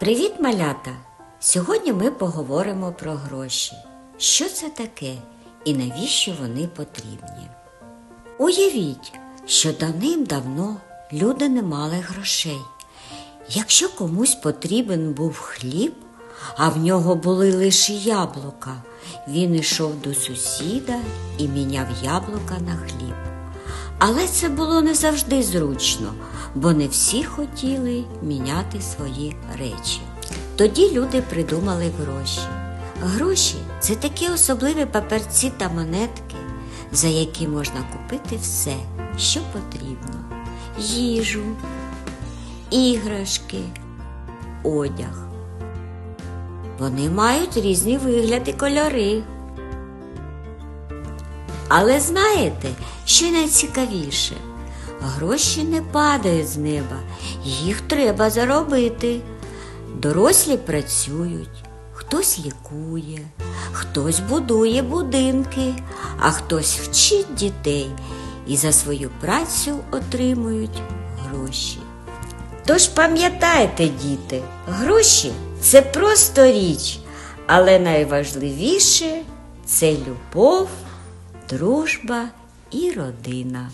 Привіт, малята! Сьогодні ми поговоримо про гроші. Що це таке і навіщо вони потрібні? Уявіть, що давним-давно люди не мали грошей. Якщо комусь потрібен був хліб, а в нього були лише яблука, він ішов до сусіда і міняв яблука на хліб. Але це було не завжди зручно, бо не всі хотіли міняти свої речі. Тоді люди придумали гроші. Гроші це такі особливі паперці та монетки, за які можна купити все, що потрібно: їжу, іграшки, одяг. Вони мають різні вигляд і кольори. Але знаєте, що найцікавіше? Гроші не падають з неба, їх треба заробити. Дорослі працюють, хтось лікує, хтось будує будинки, а хтось вчить дітей і за свою працю отримують гроші. Тож пам'ятайте, діти, гроші це просто річ, але найважливіше це любов, дружба і родина.